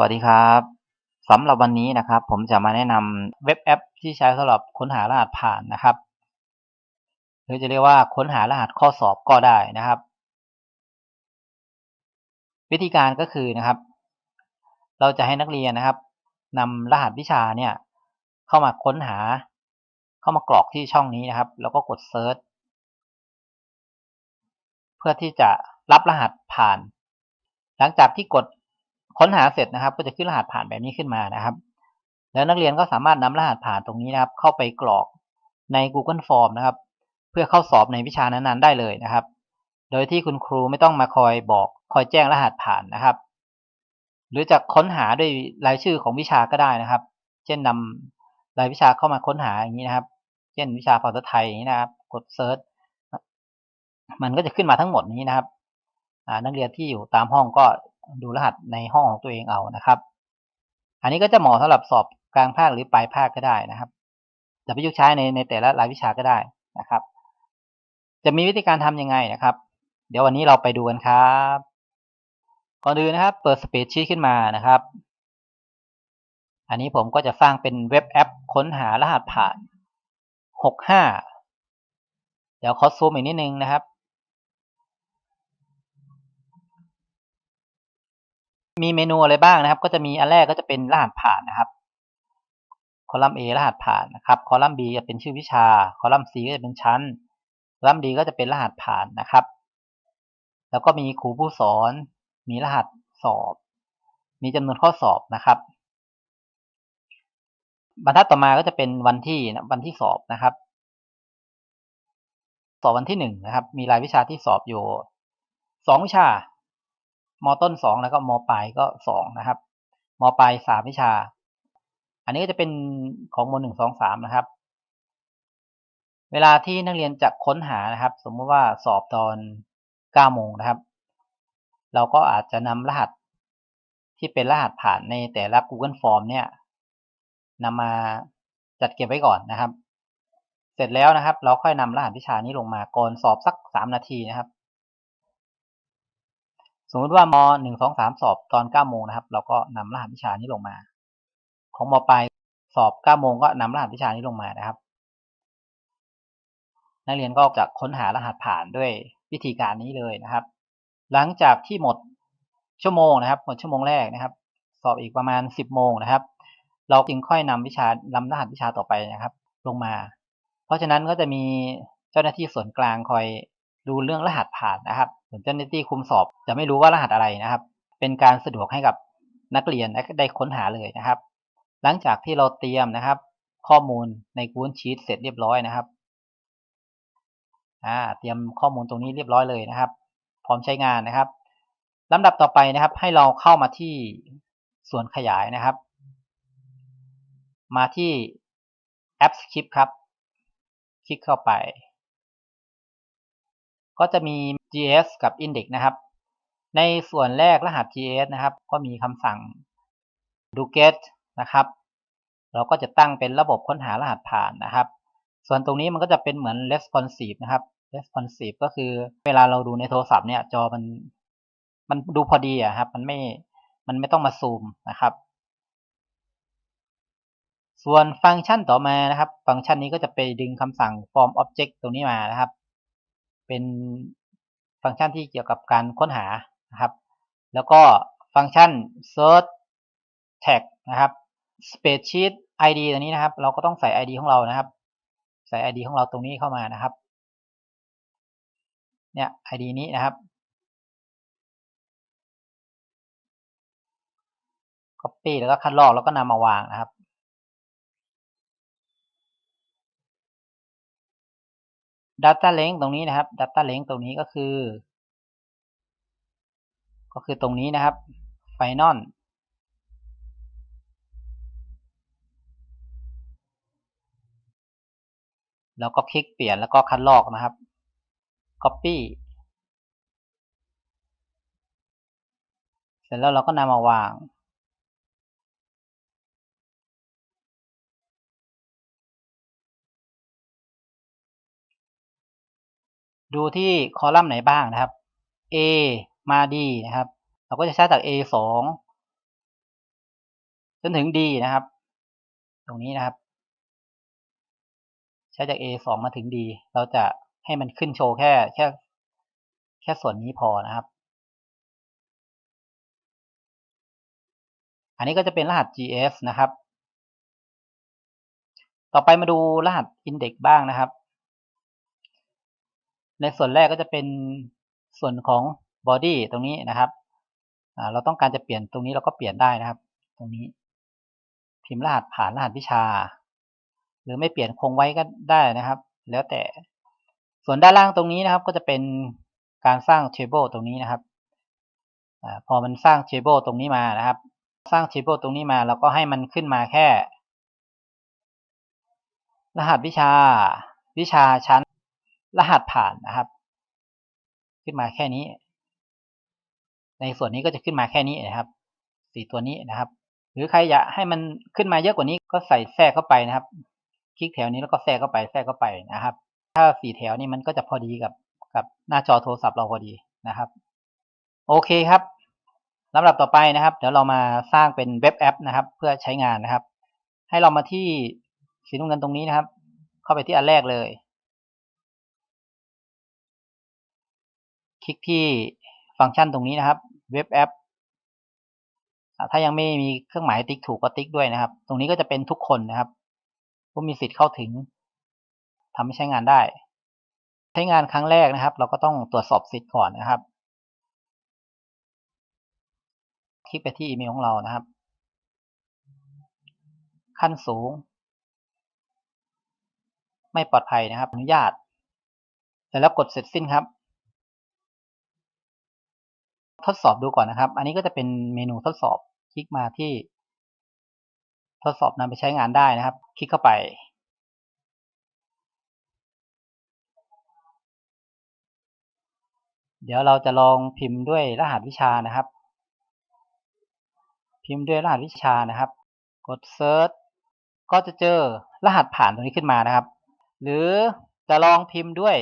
วัสดีครับสำหรับวันนี้นะครับ ผมจะมาแนะนำเว็บแอป ที่ใช้สำหรับค้นหารหัสผ่านนะครับ หรือจะเรียกว่าค้นหารหัสข้อสอบก็ได้นะครับ วิธีการก็คือนะครับ เราจะให้นักเรียนนะครับนำรหัสวิชาเนี่ย เข้ามาค้นหา เข้ามากรอกที่ช่องนี้นะครับ แล้วก็กดเซิร์ชเพื่อที่จะรับรหัสผ่าน หลังจากที่กด ค้นหาเสร็จนะครับ ก็จะขึ้นรหัสผ่านแบบนี้ขึ้นมานะครับ แล้วนักเรียนก็สามารถนำรหัสผ่านตรงนี้นะครับ เข้าไปกรอกใน Google Form นะครับ เพื่อเข้าสอบในวิชานั้นๆได้เลยนะครับ โดยที่คุณครูไม่ต้องมาคอยบอกคอยแจ้งรหัสผ่านนะครับ หรือจะค้นหาด้วยรายชื่อของวิชาก็ได้นะครับ เช่นนำรายวิชาเข้ามาค้นหาอย่างนี้นะครับ เช่นวิชาภาษาไทยอย่างนี้นะครับ กดเซิร์ชมันก็จะขึ้นมาทั้งหมดนี้นะครับนักเรียนที่อยู่ตามห้องก็ ดูรหัสในห้องของตัวเองเอานะครับ อันนี้ก็จะเหมาะสำหรับสอบกลางภาคหรือปลายภาคก็ได้นะครับจะประยุกต์ใช้ในในแต่ละรายวิชาก็ได้นะครับ จะมีวิธีการทํำยังไงนะครับ เดี๋ยววันนี้เราไปดูกันครับ ก่อนอื่นนะครับ เปิดสเปซชีตขึ้นมานะครับ อันนี้ผมก็จะสร้างเป็นเว็บแอป ค้นหารหัสผ่าน 65 เดี๋ยวขอซูมอีกนิดนึงนะครับ มีเมนูอะไรบ้างนะครับ ก็จะมีอันแรกก็จะเป็นรหัสผ่านนะครับ คอลัมน์ A รหัสผ่านนะครับ คอลัมน์ B จะเป็นชื่อวิชา คอลัมน์ C ก็จะเป็นชั้น คอลัมน์ D ก็จะเป็นรหัสผ่านนะครับ แล้วก็มีครูผู้สอน มีรหัสสอบ มีจำนวนข้อสอบนะครับบรรทัดต่อมาก็จะเป็นวันที่วันที่สอบนะครับ สอบวันที่หนึ่งนะครับ มีรายวิชาที่สอบอยู่สองวิชา มต้นสองแล้วก็มปลายก็สองนะครับมปลายสามวิชา อันนี้ก็จะเป็นของมหนึ่งสองสามนะครับ เวลาที่นักเรียนจะค้นหานะครับ สมมติว่าสอบตอนเก้าโมงนะครับ เราก็อาจจะนำรหัสที่เป็นรหัสผ่านในแต่ละ Google Form เนี่ยนำมาจัดเก็บไว้ก่อนนะครับ เสร็จแล้วนะครับ เราค่อยนำรหัสวิชานี้ลงมาก่อนสอบสักสามนาทีนะครับ สมมติว่ามหนึ่งสองสามสอบตอนเก้าโมงนะครับ เราก็นำรหัสวิชานี้ลงมา ของมปลายสอบเก้าโมงก็นำรหัสวิชานี้ลงมานะครับ นักเรียนก็จะค้นหารหัสผ่านด้วยวิธีการนี้เลยนะครับ หลังจากที่หมดชั่วโมงนะครับ หมดชั่วโมงแรกนะครับ สอบอีกประมาณสิบโมงนะครับ เราจึงค่อยนำวิชานำรหัสวิชาต่อไปนะครับ ลงมา เพราะฉะนั้นก็จะมีเจ้าหน้าที่ส่วนกลางคอยดูเรื่องรหัสผ่านนะครับ ส่วนเจ้าหน้าที่คุมสอบ จะไม่รู้ว่ารหัสอะไรนะครับ เป็นการสะดวกให้กับนักเรียนได้ค้นหาเลยนะครับ หลังจากที่เราเตรียมนะครับ ข้อมูลใน Google Sheet เสร็จเรียบร้อยนะครับอ่าเตรียมข้อมูลตรงนี้เรียบร้อยเลยนะครับ พร้อมใช้งานนะครับลำดับต่อไปนะครับ ให้เราเข้ามาที่ส่วนขยายนะครับ มาที่แอป Script ครับ คลิกเข้าไป ก็จะมี gs กับ index นะครับ ในส่วนแรกรหัส gs นะครับ ก็มีคำสั่ง do get นะครับ เราก็จะตั้งเป็นระบบค้นหารหัสผ่านนะครับ ส่วนตรงนี้มันก็จะเป็นเหมือน responsive นะครับ responsive ก็คือเวลาเราดูในโทรศัพท์เนี่ยจอมันมันดูพอดีอะครับ มันไม่มันไม่ต้องมาซูมนะครับ ส่วนฟังก์ชันต่อมานะครับ ฟังก์ชันนี้ก็จะไปดึงคำสั่ง form object ตรงนี้มานะครับ เป็นฟังก์ชันที่เกี่ยวกับการค้นหานะครับ แล้วก็ฟังก์ชัน search tag นะครับ spreadsheet id ตัวนี้นะครับ เราก็ต้องใส่ id ของเรานะครับ ใส่ id ของเราตรงนี้เข้ามานะครับ เนี่ย id นี้นะครับ copy แล้วก็คัดลอกแล้วก็นำมาวางนะครับ data length ตรงนี้นะครับ data length ตรงนี้ก็คือ ก็คือตรงนี้นะครับ final แล้วก็คลิกเปลี่ยนแล้วก็คัดลอกนะครับ copy เสร็จแล้วเราก็นำมาวาง ดูที่คอลัมน์ไหนบ้างนะครับ A มา D นะครับ เราก็จะใช้จาก A 2จนถึง D นะครับ ตรงนี้นะครับ ใช้จาก A สองมาถึง D เราจะให้มันขึ้นโชว์แค่แค่แค่ส่วนนี้พอนะครับ อันนี้ก็จะเป็นรหัส GS นะครับ ต่อไปมาดูรหัส Index บ้างนะครับ ในส่วนแรกก็จะเป็นส่วนของ body ตรงนี้นะครับเราต้องการจะเปลี่ยนตรงนี้เราก็เปลี่ยนได้นะครับ ตรงนี้ พิมพ์รหัสผ่านรหัสวิชา หรือไม่เปลี่ยนคงไว้ก็ได้นะครับ แล้วแต่ส่วนด้านล่างตรงนี้นะครับ ก็จะเป็นการสร้าง table ตรงนี้นะครับอพอมันสร้าง table ตรงนี้มานะครับ สร้าง table ตรงนี้มาเราก็ให้มันขึ้นมาแค่ รหัสวิชา วิชาชั้น รหัสผ่านนะครับ ขึ้นมาแค่นี้ ในส่วนนี้ก็จะขึ้นมาแค่นี้นะครับสี่ตัวนี้นะครับ หรือใครอยากให้มันขึ้นมาเยอะกว่านี้ก็ใส่แทรกเข้าไปนะครับ คลิกแถวนี้แล้วก็แทรกเข้าไปแทรกเข้าไปนะครับ ถ้าสี่แถวนี้มันก็จะพอดีกับกับหน้าจอโทรศัพท์เราพอดีนะครับ โอเคครับลำดับต่อไปนะครับ เดี๋ยวเรามาสร้างเป็นเว็บแอปนะครับ เพื่อใช้งานนะครับ ให้เรามาที่สีน้ำเงินตรงนี้นะครับ เข้าไปที่อันแรกเลย คลิกที่ฟังก์ชันตรงนี้นะครับเว็บแอปถ้ายังไม่มีเครื่องหมายติ๊กถูกก็ติ๊กด้วยนะครับ ตรงนี้ก็จะเป็นทุกคนนะครับ ผู้มีสิทธิ์เข้าถึงทำให้ใช้งานได้ ใช้งานครั้งแรกนะครับ เราก็ต้องตรวจสอบสิทธิ์ก่อนนะครับ คลิกไปที่อีเมลของเรานะครับ ขั้นสูง ไม่ปลอดภัยนะครับ อนุญาต แล้วกดเสร็จสิ้นครับ ทดสอบดูก่อนนะครับ อันนี้ก็จะเป็นเมนูทดสอบ คลิกมาที่ ทดสอบนำไปใช้งานได้นะครับ คลิกเข้าไป เดี๋ยวเราจะลองพิมพ์ด้วยรหัสวิชานะครับ พิมพ์ด้วยรหัสวิชานะครับ กดเซิร์ชก็จะเจอรหัสผ่านตรงนี้ขึ้นมานะครับ หรือจะลองพิมพ์ด้วย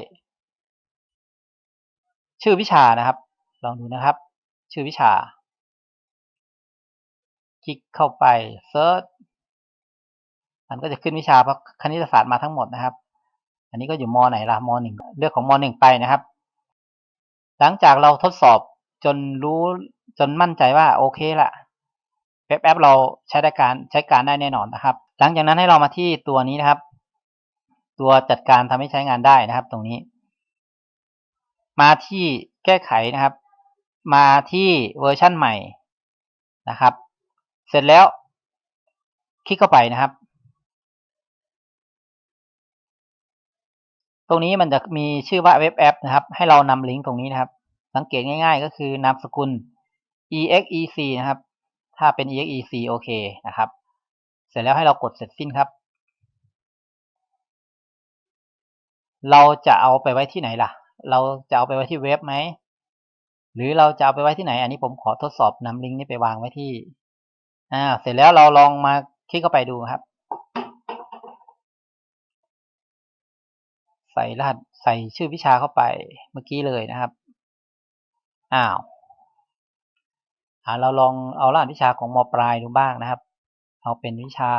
ชื่อวิชานะครับ ลองดูนะครับ ชื่อวิชา คลิกเข้าไปเซิร์ชมันก็จะขึ้นวิชาเพราะคณิตศาสตร์มาทั้งหมดนะครับ อันนี้ก็อยู่มไหนล่ะมหนึ่งเลือกของมหนึ่งไปนะครับ หลังจากเราทดสอบจนรู้จนมั่นใจว่าโอเคละเว็บแอปเราใช้ได้การใช้การได้แน่นอนนะครับ หลังจากนั้นให้เรามาที่ตัวนี้นะครับ ตัวจัดการทำให้ใช้งานได้นะครับ ตรงนี้ มาที่แก้ไขนะครับ มาที่เวอร์ชั่นใหม่นะครับ เสร็จแล้ว คลิกเข้าไปนะครับ ตรงนี้มันจะมีชื่อว่าเว็บแอปนะครับ ให้เรานำลิงก์ตรงนี้นะครับ สังเกตง่าย ๆ ก็คือนามสกุล exec นะครับ ถ้าเป็น exec โอเคนะครับ เสร็จแล้วให้เรากดเสร็จสิ้นครับ เราจะเอาไปไว้ที่ไหนล่ะ เราจะเอาไปไว้ที่เว็บไหม หรือเราจะเอาไปไว้ที่ไหน อันนี้ผมขอทดสอบนำลิงก์นี้ไปวางไว้ที่ อ่า เสร็จแล้วเราลองมาคลิกเข้าไปดูครับ ใส่รหัสใส่ชื่อวิชาเข้าไปเมื่อกี้เลยนะครับ อ้าวอ่าเราลองเอารหัสวิชาของมปลายดูบ้างนะครับ เอาเป็นวิชา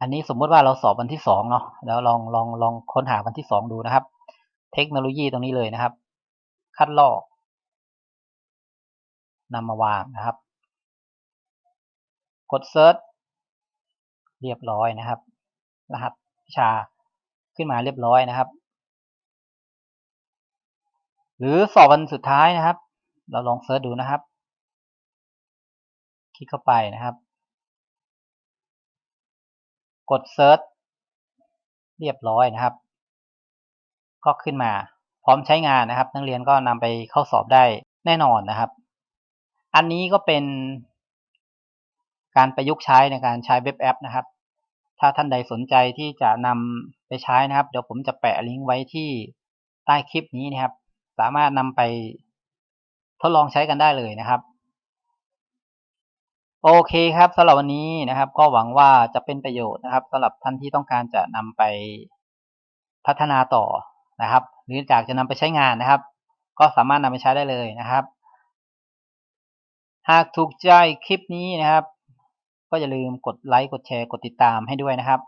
อันนี้สมมติว่าเราสอบวันที่สองเนาะแล้วลองลองลองค้นหาวันที่สองดูนะครับ เทคโนโลยีตรงนี้เลยนะครับ คัดลอกนำมาวางนะครับ กดเซิร์ชเรียบร้อยนะครับ รหัสวิชาขึ้นมาเรียบร้อยนะครับ หรือสอบวันสุดท้ายนะครับ เราลองเซิร์ชดูนะครับ คลิกเข้าไปนะครับ กดเซิร์ชเรียบร้อยนะครับ ก็ขึ้นมา พร้อมใช้งานนะครับ นักเรียนก็นำไปเข้าสอบได้แน่นอนนะครับ อันนี้ก็เป็นการประยุกต์ใช้ในการใช้เว็บแอปนะครับ ถ้าท่านใดสนใจที่จะนำไปใช้นะครับ เดี๋ยวผมจะแปะลิงก์ไว้ที่ใต้คลิปนี้นะครับ สามารถนำไปทดลองใช้กันได้เลยนะครับ โอเคครับสำหรับวันนี้นะครับ ก็หวังว่าจะเป็นประโยชน์นะครับสำหรับท่านที่ต้องการจะนำไปพัฒนาต่อ นะครับ หรืออยากจะนำไปใช้งานนะครับ ก็สามารถนำไปใช้ได้เลยนะครับ หากถูกใจคลิปนี้นะครับ ก็อย่าลืมกดไลค์กดแชร์กดติดตามให้ด้วยนะครับ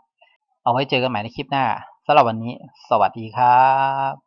เอาไว้เจอกันใหม่ในคลิปหน้าสำหรับวันนี้ สวัสดีครับ